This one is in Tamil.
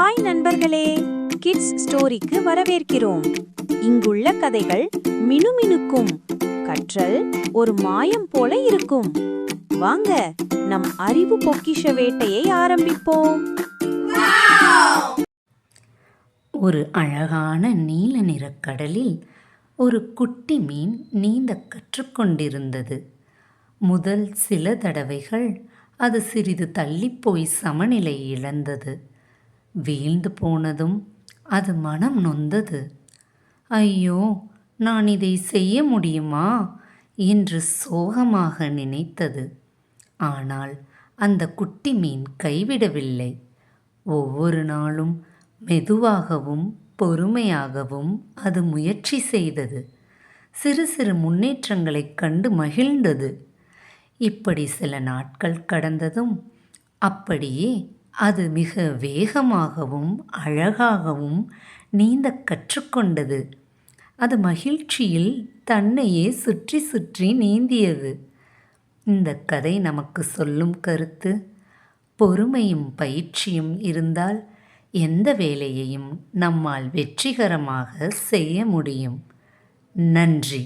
ஹாய் நண்பர்களே. கிட்ஸ் ஸ்டோரிக்கு வரவேற்கிறோம். இங்குள்ள கதைகள் மினுமினுக்கும். கற்றல் ஒரு மாயம் போல இருக்கும். வாங்க நம் அறிவு பொக்கிஷ வேட்டையை ஆரம்பிப்போம். ஒரு அழகான நீல நிறக் கடலில் ஒரு குட்டி மீன் நீந்தக் கற்றுக்கொண்டிருந்தது முதல் சில தடவைகள் அது சிறிது தள்ளிப்போய் சமநிலை இழந்தது. வீழ்ந்து போனதும் அது மனம் நொந்தது. ஐயோ நான் இதை செய்ய முடியுமா? என்று சோகமாக நினைத்தது. ஆனால் அந்த குட்டி மீன் கைவிடவில்லை. ஒவ்வொரு நாளும் மெதுவாகவும் பொறுமையாகவும் அது முயற்சி செய்தது. சிறு சிறு முன்னேற்றங்களைக் கண்டு மகிழ்ந்தது. இப்படி சில நாட்கள் கடந்ததும் அப்படியே அது மிக வேகமாகவும் அழகாகவும் நீந்த கற்றுக்கொண்டது. அது மகிழ்ச்சியில் தன்னையே சுற்றி சுற்றி நீந்தியது. இந்த கதை நமக்கு சொல்லும் கருத்து பொறுமையும் பயிற்சியும் இருந்தால் எந்த வேலையையும் நம்மால் வெற்றிகரமாக செய்ய முடியும். நன்றி.